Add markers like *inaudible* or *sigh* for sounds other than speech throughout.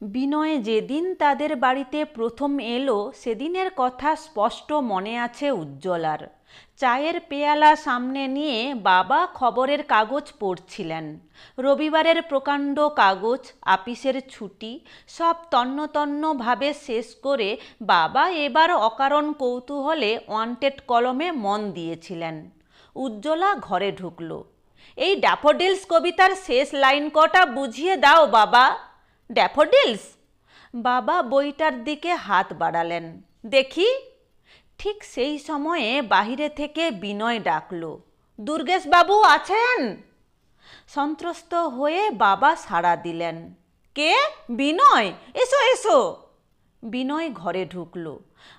বিনয় যেদিন তাদের বাড়িতে প্রথম এলো, সেদিনের কথা স্পষ্ট মনে আছে উজ্জ্বলার। চায়ের পেয়ালা সামনে নিয়ে বাবা খবরের কাগজ পড়ছিলেন। রবিবারের প্রকাণ্ড কাগজ, আপিসের ছুটি, সব তন্ন তন্নভাবে শেষ করে বাবা এবার অকারণ কৌতূহলে ওয়ান্টেড কলমে মন দিয়েছিলেন। উজ্জ্বলা ঘরে ঢুকল। এই ড্যাফোডিলস কবিতার শেষ লাইন কটা বুঝিয়ে দাও বাবা। ড্যাফোডিলস। বাবা বইটার দিকে হাত বাড়ালেন। দেখি, ঠিক সেই সময়ে বাহিরে থেকে বিনয় ডাকল দুর্গেশ বাবু আছেন? সন্ত্রস্ত হয়ে বাবা সাড়া দিলেন, কে? বিনয়? এসো এসো। বিনয় ঘরে ঢুকল।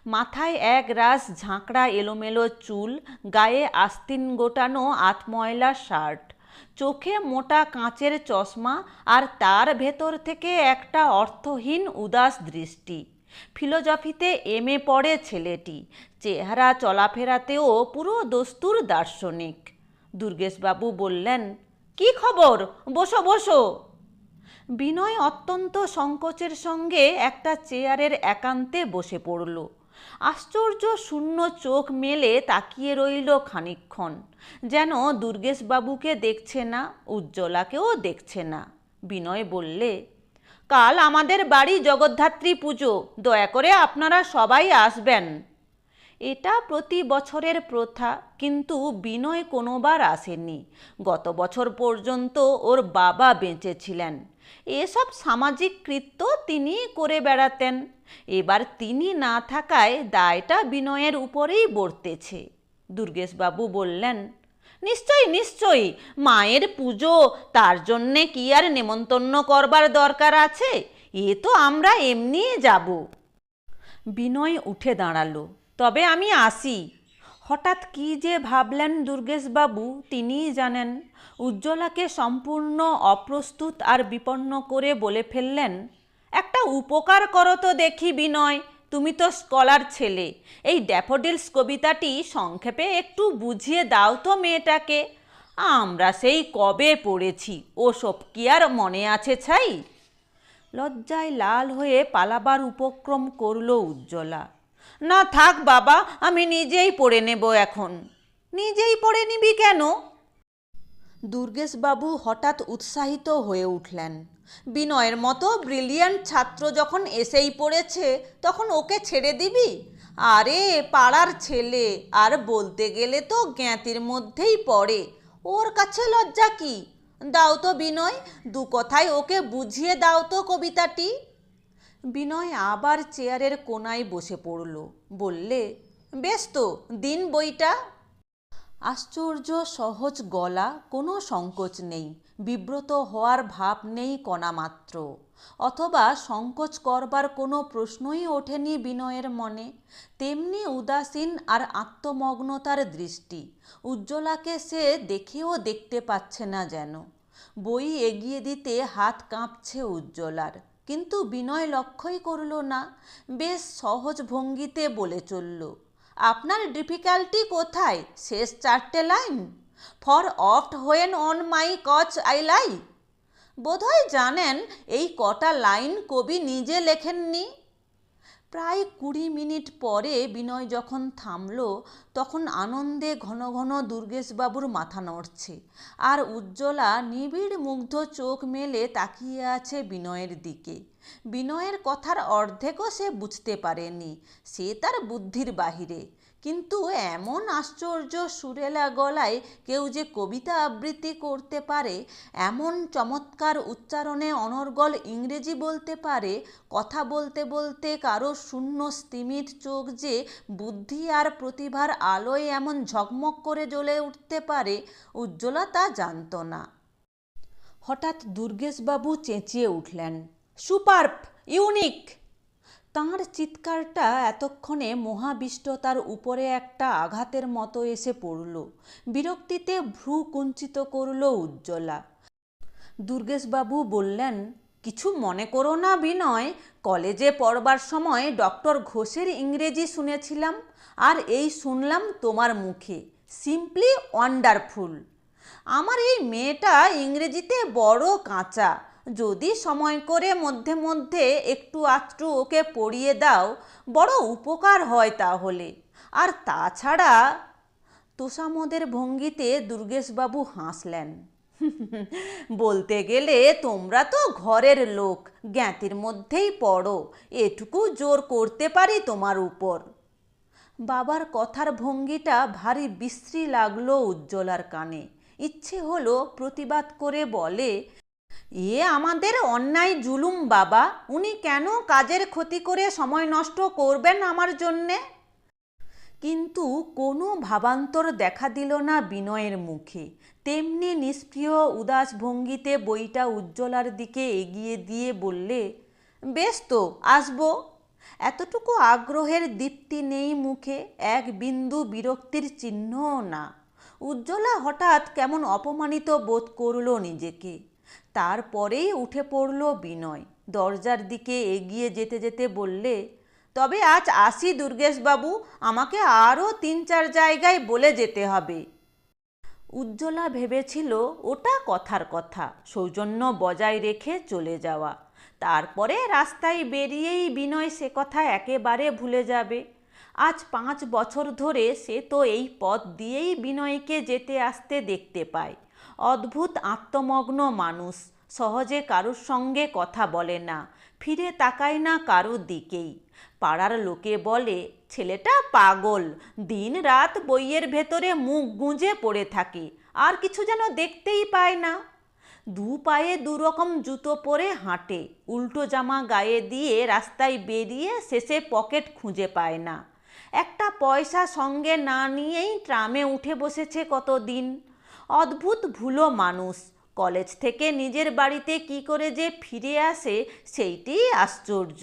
মাথায় এক রাস ঝাঁকড়া এলোমেলো চুল, গায়ে আস্তিন গোটানো আতময়লা শার্ট। চোখে মোটা কাঁচের চশমা আর তার ভেতর থেকে একটা অর্থহীন উদাস দৃষ্টি। ফিলোজফিতে এম এ পড়ে ছেলেটি। চেহারা চলাফেরাতেও পুরো দস্তুর দার্শনিক। দুর্গেশবাবু বললেন, কি খবর? বসো বসো। বিনয় অত্যন্ত সংকোচের সঙ্গে একটা চেয়ারের একান্তে বসে পড়ল। আশ্চর্য শূন্য চোখ মেলে তাকিয়ে রইল খানিকক্ষণ। যেন দুর্গেশবাবুকে দেখছে না, উজ্জ্বলাকেও দেখছে না। বিনয় বললে, কাল আমাদের বাড়ি জগদ্ধাত্রী পুজো, দয়া করে আপনারা সবাই আসবেন। এটা প্রতি বছরের প্রথা, কিন্তু বিনয় কোনোবার আসেনি। গত বছর পর্যন্ত ওর বাবা বেঁচে ছিলেন। এসব সামাজিক কৃত্য তিনি করে বেড়াতেন। এবার তিনি না থাকায় দায়টা বিনয়ের উপরেই বর্তেছে। দুর্গেশবাবু বললেন, নিশ্চয়ই নিশ্চয়ই, মায়ের পুজো তার জন্যে কি আর নেমন্তন্ন করবার দরকার আছে? এ তো আমরা এমনিই যাব। বিনয় উঠে দাঁড়াল, তবে আমি আসি। হঠাৎ কি যে ভাবলেন দুর্গেশবাবু, তিনিই জানেন। উজ্জ্বলাকে সম্পূর্ণ অপ্রস্তুত আর বিপন্ন করে বলে ফেললেন, একটা উপকার করো তো দেখি বিনয়, তুমি তো স্কলার ছেলে। এই ড্যাফোডিলস কবিতাটি সংক্ষেপে একটু বুঝিয়ে দাও তো মেয়েটাকে। আমরা সেই কবে পড়েছি, ওসব কি আর মনে আছে ছাই? লজ্জায় লাল হয়ে পালাবার উপক্রম করল উজ্জ্বলা। না থাক বাবা, আমি নিজেই পড়ে নেব এখন। নিজেই পড়ে নিবি কেন? দুর্গেশবাবু হঠাৎ উৎসাহিত হয়ে উঠলেন। বিনয়ের মতো ব্রিলিয়ান্ট ছাত্র যখন এসেই পড়েছে, তখন ওকে ছেড়ে দিবি? আরে, পাড়ার ছেলে, আর বলতে গেলে তো জ্ঞাতির মধ্যেই পড়ে। ওর কাছে লজ্জা কি? দাও তো বিনয়, দু কথায় ওকে বুঝিয়ে দাও তো কবিতাটি। বিনয় আবার চেয়ারের কোনায় বসে পড়ল। বললে, বেশ তো, দিন বইটা? আশ্চর্য, সহজ গলা, কোনো সংকোচ নেই। বিব্রত হওয়ার ভাব নেই কণামাত্র অথবা সংকোচ করবার কোনো প্রশ্নই ওঠেনি বিনয়ের মনে। তেমনি উদাসীন আর আত্মমগ্নতার দৃষ্টি। উজ্জ্বলাকে সে দেখেও দেখতে পাচ্ছে না যেন। বই এগিয়ে দিতে হাত কাঁপছে উজ্জ্বলার। কিন্তু বিনয় লক্ষ্যই করল না, বেশ সহজ ভঙ্গিতে বলে চলল, আপনার ডিফিকাল্টি কোথায়? শেষ চারটে line? For oft when on my couch I lie? বোধহয় জানেন, এই কটা লাইন কবি নিজে লেখেননি? প্রায় কুড়ি মিনিট পরে বিনয় যখন থামল, তখন আনন্দে ঘন ঘন দুর্গেশবাবুর মাথা নড়ছে। আর উজ্জ্বলা নিবিড় মুগ্ধ চোখ মেলে তাকিয়ে আছে বিনয়ের দিকে। বিনয়ের কথার অর্ধেকও সে বুঝতে পারেনি। সে তার বুদ্ধির বাহিরে। কিন্তু এমন আশ্চর্য সুরেলা গলায় কেউ যে কবিতা আবৃত্তি করতে পারে, এমন চমৎকার উচ্চারণে অনর্গল ইংরেজি বলতে পারে, কথা বলতে বলতে কারও শূন্য স্তিমিত চোখ যে বুদ্ধি আর প্রতিভার আলোয় এমন ঝকমক করে জ্বলে উঠতে পারে, উজ্জ্বলা তা জানত না। হঠাৎ দুর্গেশবাবু চেঁচিয়ে উঠলেন সুপারপ ইউনিক! তাঁর চিৎকারটা এতক্ষণে মহাবিষ্টতার উপরে একটা আঘাতের মতো এসে পড়ল। বিরক্তিতে ভ্রু কুঞ্চিত করল উজ্জ্বলা। দুর্গেশবাবু বললেন, কিছু মনে করো না বিনয়, কলেজে পড়বার সময় ডক্টর ঘোষের ইংরেজি শুনেছিলাম, আর এই শুনলাম তোমার মুখে। Simply wonderful. আমার এই মেয়েটা ইংরেজিতে বড় কাঁচা। যদি সময় করে মধ্যে মধ্যে একটু আধটু ওকে পড়িয়ে দাও, বড় উপকার হয় তাহলে। আর তাছাড়া তোষামোদের ভঙ্গিতে দুর্গেশবাবু হাসলেন। *laughs* বলতে গেলে তোমরা তো ঘরের লোক, জ্ঞাতির মধ্যেই পড়ো, এটুকু জোর করতে পারি তোমার উপর। বাবার কথার ভঙ্গিটা ভারী বিশ্রী লাগল উজ্জ্বলার কানে। ইচ্ছে হলো প্রতিবাদ করে বলে এ আমাদের অন্যায় জুলুম বাবা। উনি কেন কাজের ক্ষতি করে সময় নষ্ট করবেন আমার জন্যে? কিন্তু কোনো ভাবান্তর দেখা দিল না বিনয়ের মুখে। তেমনি নিষ্প্রিয়, উদাস ভঙ্গিতে বইটা উজ্জ্বলার দিকে এগিয়ে দিয়ে বললে, বেশ তো, আসব। এতটুকু আগ্রহের দীপ্তি নেই মুখে, এক বিন্দু বিরক্তির চিহ্নও না। উজ্জ্বলা হঠাৎ কেমন অপমানিত বোধ করল নিজেকে। তারপরেই উঠে পড়ল বিনয়। দরজার দিকে এগিয়ে যেতে যেতে বললে, তবে আজ আসি দুর্গেশবাবু, আমাকে আরও তিন চার জায়গায় বলে যেতে হবে। উজ্জ্বলা ভেবেছিল, ওটা কথার কথা, সৌজন্য বজায় রেখে চলে যাওয়া। তারপরে রাস্তায় বেরিয়েই বিনয় সে কথা একেবারে ভুলে যাবে। আজ পাঁচ বছর ধরে সে তো এই পথ দিয়েই বিনয়কে যেতে আসতে দেখতে পায়। অদ্ভুত আত্মমগ্ন মানুষ। সহজে কারুর সঙ্গে কথা বলে না। ফিরে তাকায় না কারুর দিকেই। পাড়ার লোকে বলে, ছেলেটা পাগল। দিন রাত বইয়ের ভেতরে মুখ গুঁজে পড়ে থাকে। আর কিছু যেন দেখতেই পায় না। দু পায়ে দুরকম জুতো পরে হাঁটে। উল্টো জামা গায়ে দিয়ে রাস্তায় বেরিয়ে শেষে পকেট খুঁজে পায় না। একটা পয়সা সঙ্গে না নিয়েই ট্রামে উঠে বসেছে কতদিন। অদ্ভুত ভুলো মানুষ। কলেজ থেকে নিজের বাড়িতে কি করে যে ফিরে আসে সেইটিই আশ্চর্য।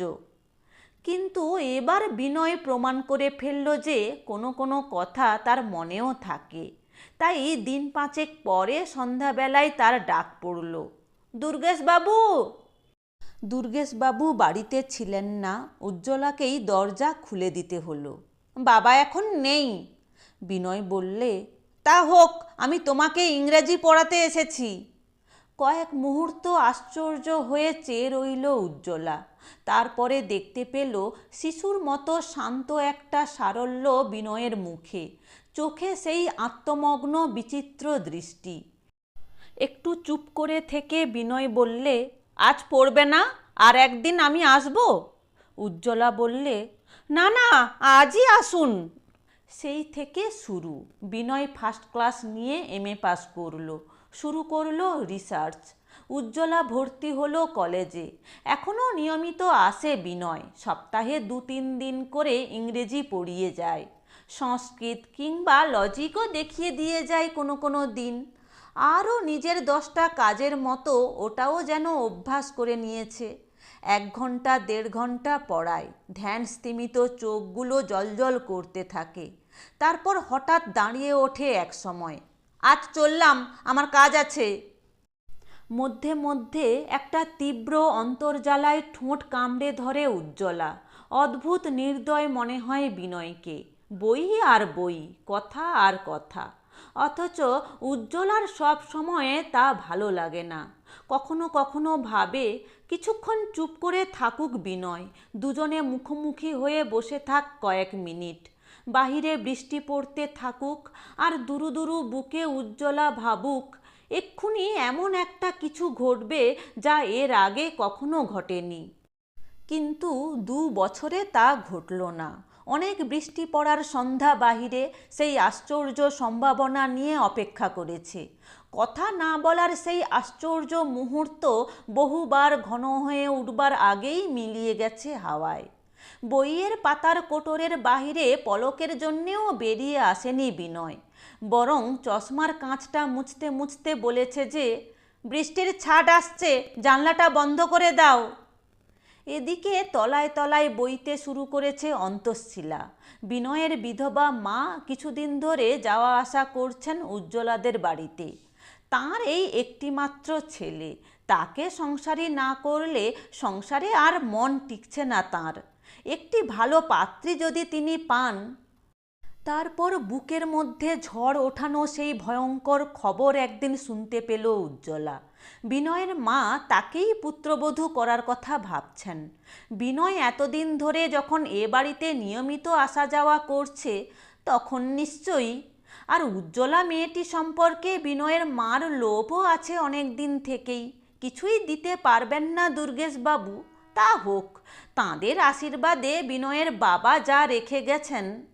কিন্তু এবার বিনয় প্রমাণ করে ফেলল যে কোনো কোনো কথা তার মনেও থাকে। তাই দিন পাঁচেক পরে সন্ধ্যাবেলায় তার ডাক পড়ল, দুর্গেশবাবু! দুর্গেশবাবু বাড়িতে ছিলেন না, উজ্জ্বলাকেই দরজা খুলে দিতে হলো। বাবা এখন নেই। বিনয় বললে তা হোক, আমি তোমাকে ইংরেজি পড়াতে এসেছি। কয়েক মুহূর্ত আশ্চর্য হয়ে চেয়ে রইল উজ্জ্বলা। তারপরে দেখতে পেল শিশুর মতো শান্ত একটা সারল্য বিনয়ের মুখে। চোখে সেই আত্মমগ্ন বিচিত্র দৃষ্টি। একটু চুপ করে থেকে বিনয় বললে, আজ পড়বে না? আর একদিন আমি আসব? উজ্জ্বলা বললে, না না, আজই আসুন। সেই থেকে শুরু। বিনয় ফার্স্ট ক্লাস নিয়ে এম এ পাস করল। শুরু করল রিসার্চ উজ্জ্বলা ভর্তি হলো কলেজে এখনও নিয়মিত আসে বিনয়। সপ্তাহে দু তিন দিন করে ইংরেজি পড়িয়ে যায়। সংস্কৃত কিংবা লজিকও দেখিয়ে দিয়ে যায় কোনো কোনো দিন। আরও নিজের দশটা কাজের মতো ওটাও যেন অভ্যাস করে নিয়েছে। এক ঘণ্টা, দেড় ঘণ্টা পড়ায়। ধ্যান স্থিমিত চোখগুলো জলজল করতে থাকে। তারপর হঠাৎ দাঁড়িয়ে ওঠে এক সময়। আজ চললাম, আমার কাজ আছে। মধ্যে মধ্যে একটা তীব্র অন্তর্জালায় ঠোঁট কামড়ে ধরে উজ্জ্বলা। অদ্ভুত নির্দয় মনে হয় বিনয়কে। বই আর বই, কথা আর কথা। অথচ উজ্জ্বলার সব সময়ে তা ভালো লাগে না। কখনো কখনো ভাবে, কিছুক্ষণ চুপ করে থাকুক বিনয়, দুজনে মুখোমুখি হয়ে বসে থাক কয়েক মিনিট। বাহিরে বৃষ্টি পড়তে থাকুক আর দুরু দুরু বুকে উজ্জ্বলা ভাবুক, এক্ষুনি এমন একটা কিছু ঘটবে যা এর আগে কখনো ঘটেনি। কিন্তু দু বছরে তা ঘটল না। অনেক বৃষ্টি পড়ার সন্ধ্যা বাহিরে সেই আশ্চর্য সম্ভাবনা নিয়ে অপেক্ষা করেছে। কথা না বলার সেই আশ্চর্য মুহূর্ত বহুবার ঘন হয়ে উঠবার আগেই মিলিয়ে গেছে হাওয়ায়। বইয়ের পাতার কোটরের বাহিরে পলকের জন্যেও বেরিয়ে আসেনি বিনয়। বরং চশমার কাঁচটা মুছতে মুছতে বলেছে যে, বৃষ্টির ছাট আসছে, জানলাটা বন্ধ করে দাও। এদিকে তলায় তলায় বইতে শুরু করেছে অন্তঃশিলা। বিনয়ের বিধবা মা কিছুদিন ধরে যাওয়া আসা করছেন উজ্জ্বলাদের বাড়িতে। তার এই একটিমাত্র ছেলে, তাকে সংসারী না করলে সংসারে আর মন টিকছে না তার। একটি ভালো পাত্রী যদি তিনি পান, তারপর বুকের মধ্যে ঝড় ওঠানো সেই ভয়ঙ্কর খবর একদিন শুনতে পেল উজ্জ্বলা। বিনয়ের মা তাকেই পুত্রবধূ করার কথা ভাবছেন। বিনয় এতদিন ধরে যখন এ বাড়িতে নিয়মিত আসা যাওয়া করছে, তখন নিশ্চয়ই, আর উজ্জ্বলা মেয়েটি সম্পর্কে বিনয়ের মার লোভও আছে অনেক দিন থেকেই। কিছুই দিতে পারবেন না দুর্গেশবাবু। তা হোক, তাঁদের আশীর্বাদে বিনয়ের বাবা যা রেখে গেছেন।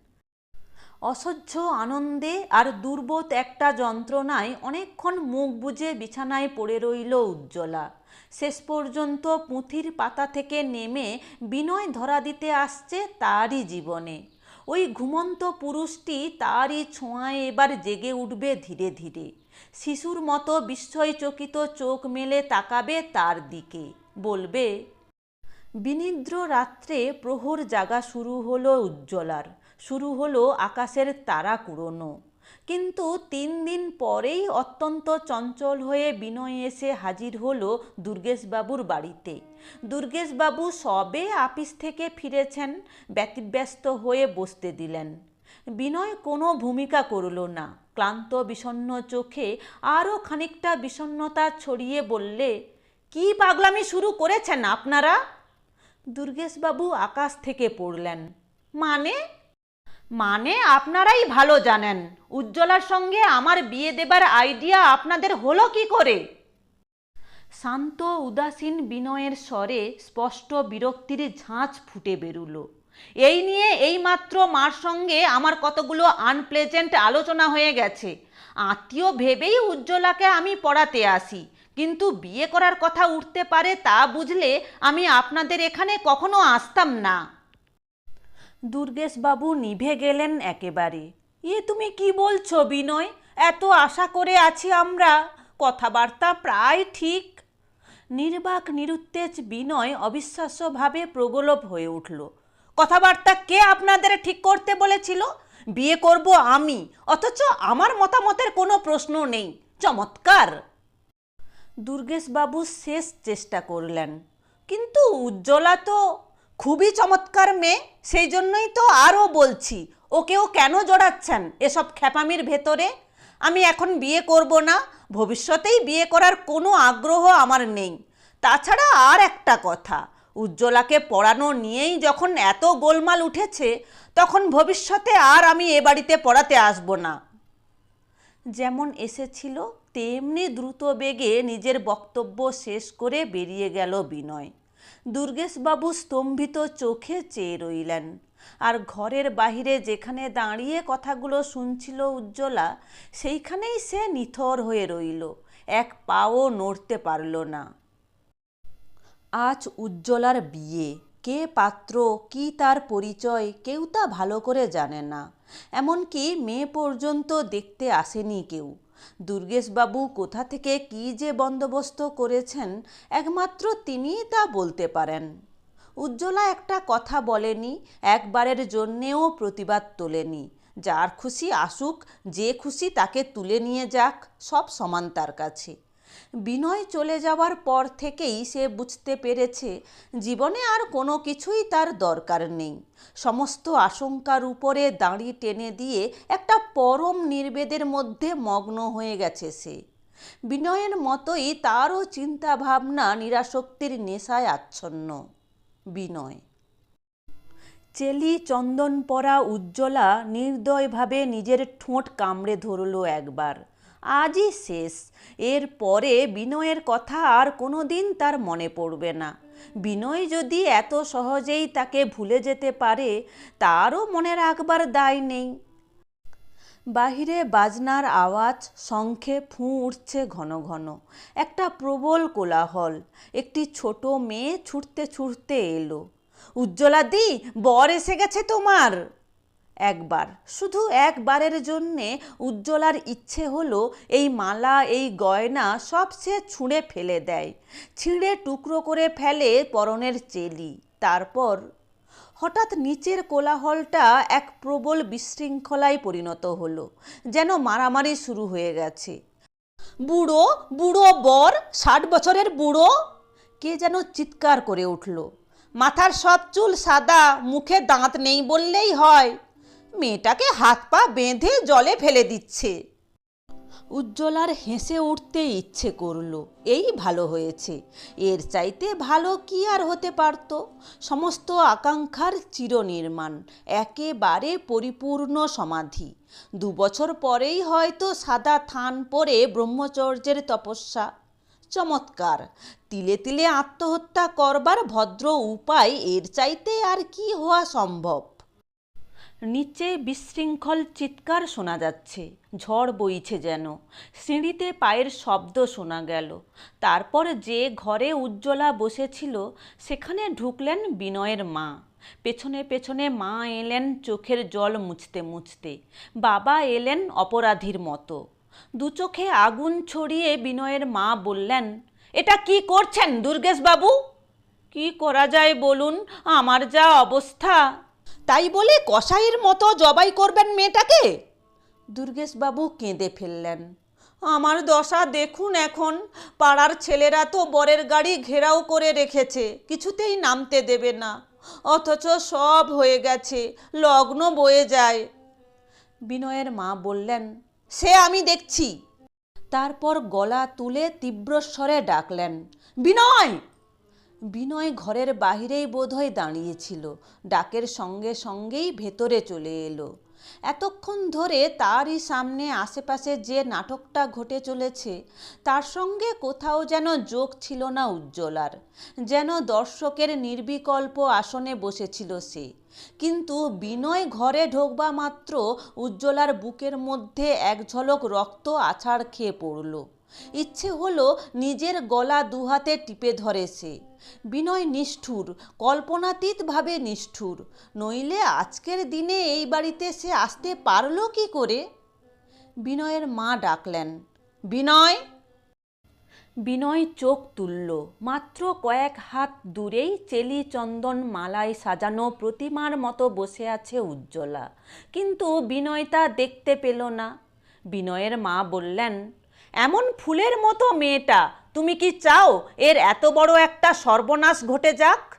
অসহ্য আনন্দে আর দুর্বোধ একটা যন্ত্রণায় অনেকক্ষণ মুখ বুজে বিছানায় পড়ে রইল উজ্জ্বলা। শেষ পর্যন্ত পুঁথির পাতা থেকে নেমে বিনয় ধরা দিতে আসছে তারই জীবনে। ওই ঘুমন্ত পুরুষটি তারই ছোঁয়ায় এবার জেগে উঠবে ধীরে ধীরে। শিশুর মতো বিস্ময়চকিত চোখ মেলে তাকাবে তার দিকে। বলবে বিনিদ্র রাত্রে প্রহর জাগা শুরু হলো উজ্জ্বলার, শুরু হলো আকাশের তারা কুড়োনো। কিন্তু তিন দিন পরেই অত্যন্ত চঞ্চল হয়ে বিনয় এসে হাজির হলো দুর্গেশবাবুর বাড়িতে। দুর্গেশবাবু সবে আপিস থেকে ফিরেছেন, ব্যতিব্যস্ত হয়ে বসতে দিলেন। বিনয় কোনো ভূমিকা করল না, ক্লান্ত বিষণ্ণ চোখে আরও খানিকটা বিষণ্ণতা ছড়িয়ে বললে, কি পাগলামি শুরু করেছেন আপনারা? দুর্গেশবাবু আকাশ থেকে পড়লেন। মানে? মানে আপনারাই ভালো জানেন। উজ্জ্বলার সঙ্গে আমার বিয়ে দেবার আইডিয়া আপনাদের হলো কি করে? শান্ত, উদাসীন বিনয়ের স্বরে স্পষ্ট বিরক্তির ঝাঁচ ফুটে বেরুলো। এই নিয়ে এইমাত্র মার সঙ্গে আমার কতগুলো আনপ্লেজেন্ট আলোচনা হয়ে গেছে। আত্মীয় ভেবেই উজ্জ্বলাকে আমি পড়াতে আসি। কিন্তু বিয়ে করার কথা উঠতে পারে তা বুঝলে আমি আপনাদের এখানে কখনো আসতাম না। দুর্গেশবাবু নিভে গেলেন একেবারে। ইয়ে তুমি কি বলছো বিনয়? এত আশা করে আছি আমরা। কথাবার্তা প্রায় ঠিক। নির্বাক নিরুত্তেজ বিনয় অবিশ্বাস্যভাবে প্রগলভ হয়ে উঠল। কথাবার্তা কে আপনাদের ঠিক করতে বলেছিল? বিয়ে করব আমি। অথচ আমার মতামতের কোনো প্রশ্ন নেই। চমৎকার! দুর্গেশবাবু শেষ চেষ্টা করলেন। কিন্তু উজ্জ্বলা তো খুবই চমৎকার মেয়ে, সেই জন্যই তো আরও বলছি, ওকেও কেন জড়াচ্ছেন এসব খ্যাপামির ভেতরে? আমি এখন বিয়ে করব না, ভবিষ্যতেই বিয়ে করার কোনো আগ্রহ আমার নেই। তাছাড়া আর একটা কথা, উজ্জ্বলাকে পড়ানো নিয়েই যখন এত গোলমাল উঠেছে, তখন ভবিষ্যতে আর আমি এ বাড়িতে পড়াতে আসব না। যেমন এসেছিল তেমনি দ্রুত বেগে নিজের বক্তব্য শেষ করে বেরিয়ে গেল বিনয়। দুর্গেশবাবু স্তম্ভিত চোখে চেয়ে রইলেন। আর ঘরের বাহিরে যেখানে দাঁড়িয়ে কথাগুলো শুনছিল উজ্জ্বলা, সেইখানেই সে নিথর হয়ে রইল। এক পাও নড়তে পারল না। আজ উজ্জ্বলার বিয়ে। কে পাত্র, কি তার পরিচয়, কেউ তা ভালো করে জানে না। এমনকি মেয়ে পর্যন্ত দেখতে আসেনি কেউ। দুর্গেশবাবু কোথা থেকে কি যে বন্দোবস্ত করেছেন, একমাত্র তিনিই তা বলতে পারেন। উজ্জ্বলা একটা কথা বলেনি, একবারের জন্যেও প্রতিবাদ তোলেনি। যার খুশি আসুক, যে খুশি তাকে তুলে নিয়ে যাক, সব সমান তার কাছে। বিনয় চলে যাওয়ার পর থেকেই সে বুঝতে পেরেছে জীবনে আর কোনো কিছুই তার দরকার নেই। সমস্ত আশঙ্কার উপরে দাঁড়ি টেনে দিয়ে একটা পরম নির্বেদের মধ্যে মগ্ন হয়ে গেছে সে। বিনয়ের মতোই তারও চিন্তা ভাবনা নিরাসক্তির নেশায় আচ্ছন্ন। বিনয়। চেলি চন্দন পরা উজ্জ্বলা নির্দয়ভাবে নিজের ঠোঁট কামড়ে ধরল একবার। আজই শেষ। এর পরে বিনয়ের কথা আর কোনো দিন তার মনে পড়বে না। বিনয় যদি এত সহজেই তাকে ভুলে যেতে পারে, তারও মনে রাখবার দায় নেই। বাহিরে বাজনার আওয়াজ, শঙ্খে ফুঁ উঠছে ঘন ঘন। একটা প্রবল কোলাহল, একটি ছোট মেয়ে ছুটতে ছুটতে এলো। উজ্জ্বলা দি বর এসে গেছে তোমার! একবার। শুধু একবারের জন্যে উজ্জ্বলার ইচ্ছে হলো এই মালা, এই গয়না সব সে ছুঁড়ে ফেলে দেয়। ছিঁড়ে টুকরো করে ফেলে পরনের চেলি। তারপর হঠাৎ নিচের কোলাহলটা এক প্রবল বিশৃঙ্খলায় পরিণত হলো, যেন মারামারি শুরু হয়ে গেছে। বুড়ো বুড়ো বর, ষাট বছরের বুড়ো? কে যেন চিৎকার করে উঠল। মাথার সব চুল সাদা, মুখে দাঁত নেই বললেই হয়। মেয়েটাকে হাত পা বেঁধে জলে ফেলে দিচ্ছে। উজ্জ্বলার হেসে উঠতে ইচ্ছে করল, এই ভালো হয়েছে। এর চাইতে ভালো কি আর হতে পারত? সমস্ত আকাঙ্ক্ষার চিরনির্মাণ, একেবারে পরিপূর্ণ সমাধি। দু বছর পরেই হয়তো সাদা থান পরে ব্রহ্মচর্যের তপস্যা। চমৎকার, তিলে তিলে আত্মহত্যা করবার ভদ্র উপায় এর চাইতে আর কি হওয়া সম্ভব? নিচে বিশৃঙ্খল চিৎকার শোনা যাচ্ছে, ঝড় বইছে যেন। সিঁড়িতে পায়ের শব্দ শোনা গেল। তারপর যে ঘরে উজ্জ্বলা বসেছিল, সেখানে ঢুকলেন বিনয়ের মা। পেছনে পেছনে মা এলেন চোখের জল মুছতে মুছতে। বাবা এলেন অপরাধীর মতো। দু চোখে আগুন ছড়িয়ে বিনয়ের মা বললেন, এটা কি করছেন দুর্গেশবাবু? কি করা যায় বলুন? আমার যা অবস্থা। তাই বলে কসাইয়ের মতো জবাই করবেন মেয়েটাকে? দুর্গেশবাবু কেঁদে ফেললেন। আমার দশা দেখুন এখন। পাড়ার ছেলেরা তো বরের গাড়ি ঘেরাও করে রেখেছে, কিছুতেই নামতে দেবে না। অথচ সব হয়ে গেছে, লগ্ন বয়ে যায়। বিনয়ের মা বললেন, সে আমি দেখছি। তারপর গলা তুলে তীব্রস্বরে ডাকলেন, বিনয়! বিনয় ঘরের বাহিরেই বোধহয় দাঁড়িয়েছিল। ডাকের সঙ্গে সঙ্গেই ভেতরে চলে এলো। এতক্ষণ ধরে তারই সামনে আশেপাশে যে নাটকটা ঘটে চলেছে, তার সঙ্গে কোথাও যেন যোগ ছিল না উজ্জ্বলার। যেন দর্শকের নির্বিকল্প আসনে বসেছিল সে। কিন্তু বিনয় ঘরে ঢোকবা মাত্র উজ্জ্বলার বুকের মধ্যে এক ঝলক রক্ত আছাড় খেয়ে পড়ল। ইচ্ছে হলো নিজের গলা দুহাতে টিপে ধরে সে। বিনয় নিষ্ঠুর কল্পনাতীতভাবে নিষ্ঠুর। নইলে আজকের দিনে এই বাড়িতে সে আসতে পারল কি করে? বিনয়ের মা ডাকলেন, বিনয়! বিনয় চোখ তুলল, মাত্র কয়েক হাত দূরেই চেলি চন্দন মালায় সাজানো প্রতিমার মতো বসে আছে উজ্জ্বলা। কিন্তু বিনয় তা দেখতে পেল না। বিনয়ের মা বললেন, এমন ফুলের মতো মেয়েটা তুমি কি চাও এর এত বড় একটা সর্বনাশ ঘটে যাক?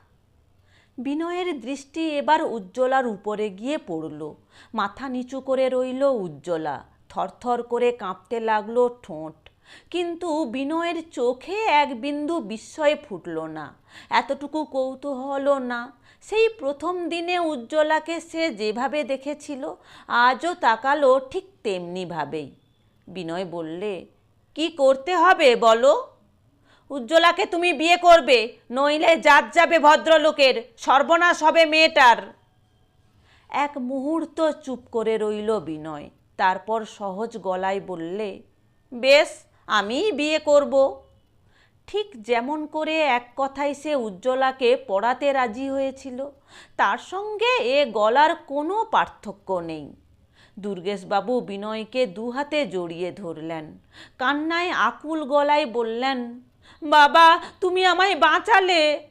বিনয়ের দৃষ্টি এবার উজ্জ্বলার উপরে গিয়ে পড়ল। মাথা নিচু করে রইল উজ্জ্বলা। থরথর করে কাঁপতে লাগল ঠোঁট। কিন্তু বিনয়ের চোখে এক বিন্দু বিস্ময় ফুটল না। এতটুকু কৌতূহলও না। সেই প্রথম দিনে উজ্জ্বলাকে সে যেভাবে দেখেছিল, আজও তাকালো ঠিক তেমনিভাবেই। বিনয় বললে, কি করতে হবে বলো? উজ্জ্বলাকে তুমি বিয়ে করবে, নইলে জাত যাবে ভদ্রলোকের, সর্বনাশ হবে মেয়েটার। এক মুহূর্ত চুপ করে রইল বিনয়, তারপর সহজ গলায় বললে, বেশ, আমিই বিয়ে করব। ঠিক যেমন করে এক কথায় সে উজ্জ্বলাকে পড়াতে রাজি হয়েছিল, তার সঙ্গে এ গলার কোনো পার্থক্য নেই। দুর্গেশবাবু বিনয়কে দুহাতে জড়িয়ে ধরলেন, কান্নায় আকুল গলায় বললেন বাবা, তুমি আমায় বাঁচালে।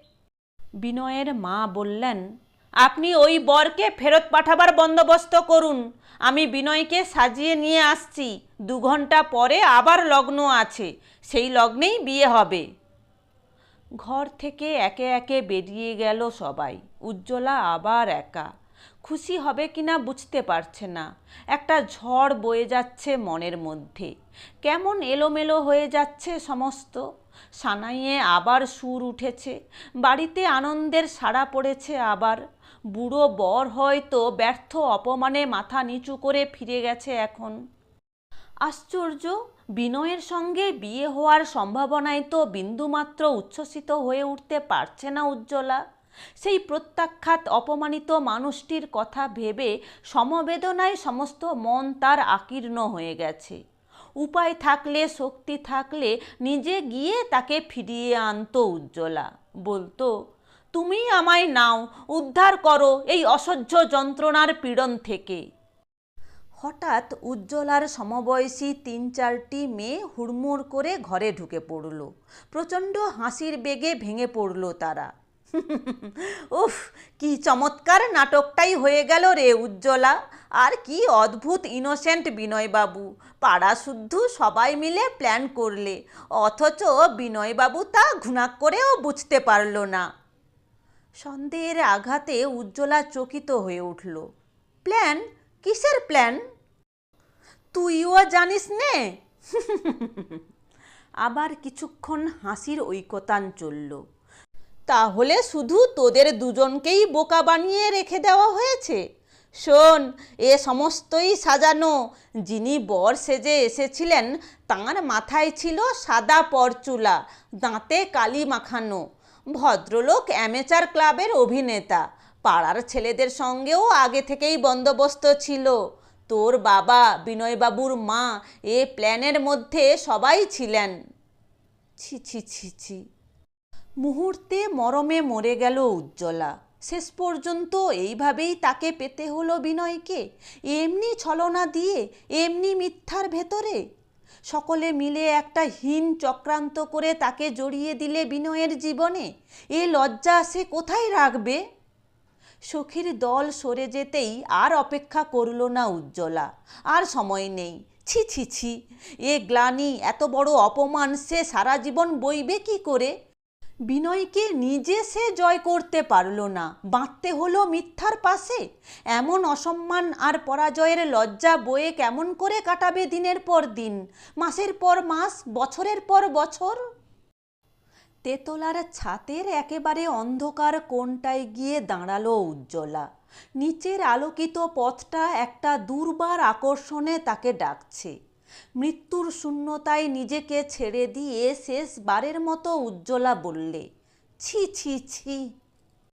বিনয়ের মা বললেন, আপনি ওই বরকে ফেরত পাঠাবার বন্দোবস্ত করুন। আমি বিনয়কে সাজিয়ে নিয়ে আসছি। দু ঘণ্টা পরে আবার লগ্ন আছে। সেই লগ্নেই বিয়ে হবে। ঘর থেকে একে একে বেরিয়ে গেল সবাই। উজ্জ্বলা আবার একা। খুশি হবে কিনা বুঝতে পারছে না। একটা ঝড় বয়ে যাচ্ছে মনের মধ্যে। কেমন এলোমেলো হয়ে যাচ্ছে সমস্ত। সানাইয়ে আবার সুর উঠেছে। বাড়িতে আনন্দের সাড়া পড়েছে আবার। বুড়ো বর হয়তো ব্যর্থ, অপমানে মাথা নিচু করে ফিরে গেছে এখন। আশ্চর্য, বিনয়ের সঙ্গে বিয়ে হওয়ার সম্ভাবনায় তো বিন্দুমাত্র উচ্ছ্বসিত হয়ে উঠতে পারছে না উজ্জ্বলা। সেই প্রত্যাখ্যাত, অপমানিত মানুষটির কথা ভেবে সমবেদনায় সমস্ত মন তার আকীর্ণ হয়ে গেছে। উপায় থাকলে, শক্তি থাকলে নিজে গিয়ে তাকে ফিরিয়ে আনতো উজ্জ্বলা। বলতো, তুমি আমায় নাও, উদ্ধার করো এই অসহ্য যন্ত্রণার পীড়ন থেকে। হঠাৎ উজ্জ্বলার সমবয়সী তিন চারটি মেয়ে হুড়মুড় করে ঘরে ঢুকে পড়ল। প্রচণ্ড হাসির বেগে ভেঙে পড়ল তারা। *laughs* উফ, কি চমৎকার নাটকটাই হয়ে গেল রে উজ্জ্বলা। আর কি অদ্ভুত ইনোসেন্ট বিনয়বাবু। পাড়া শুদ্ধ সবাই মিলে প্ল্যান করলে। অথচ বিনয়বাবু তা ঘুণাক করেও বুঝতে পারল না। সন্দেহের আঘাতে উজ্জ্বলা চকিত হয়ে উঠল। প্ল্যান কিসের প্ল্যান তুইও জানিস নে? *laughs* আবার কিছুক্ষণ হাসির ঐকতান চলল। তাহলে শুধু তোদের দুজনকেই বোকা বানিয়ে রেখে দেওয়া হয়েছে? শোন, এ সমস্তই সাজানো। যিনি বর সেজে এসেছিলেন, তাঁর মাথায় ছিল সাদা পরচুলা, দাঁতে কালি মাখানো। ভদ্রলোক অ্যামেচার ক্লাবের অভিনেতা। পাড়ার ছেলেদের সঙ্গেও আগে থেকেই বন্দোবস্ত ছিল। তোর বাবা, বিনয়বাবুর মা, এ প্ল্যানের মধ্যে সবাই ছিলেন। ছি ছি ছি ছি। মুহূর্তে মরমে মরে গেল উজ্জ্বলা। শেষ পর্যন্ত এইভাবেই তাকে পেতে হলো বিনয়কে। এমনি ছলনা দিয়ে, এমনি মিথ্যার ভেতরে। সকলে মিলে একটা হীন চক্রান্ত করে তাকে জড়িয়ে দিলে বিনয়ের জীবনে। এ লজ্জা সে কোথায় রাখবে? সখীর দল সরে যেতেই আর অপেক্ষা করল না উজ্জ্বলা। আর সময় নেই। ছি ছি ছি। এ গ্লানি, এত বড় অপমান, সে সারা জীবন বইবে কি করে? বিনয়কে নিজে সে জয় করতে পারল না। বাঁধতে হলো মিথ্যার পাশে। এমন অসম্মান আর পরাজয়ের লজ্জা বয়ে কেমন করে কাটাবে দিনের পর দিন? মাসের পর মাস, বছরের পর বছর? তেতলার ছাতের একেবারে অন্ধকার কোণটায় গিয়ে দাঁড়াল উজ্জ্বলা। নিচের আলোকিত পথটা একটা দুর্বার আকর্ষণে তাকে ডাকছে। মৃত্যুর শূন্যতায় নিজেকে ছেড়ে দিয়ে শেষবারের মতো উজ্জ্বলা বললে ছি ছি ছি।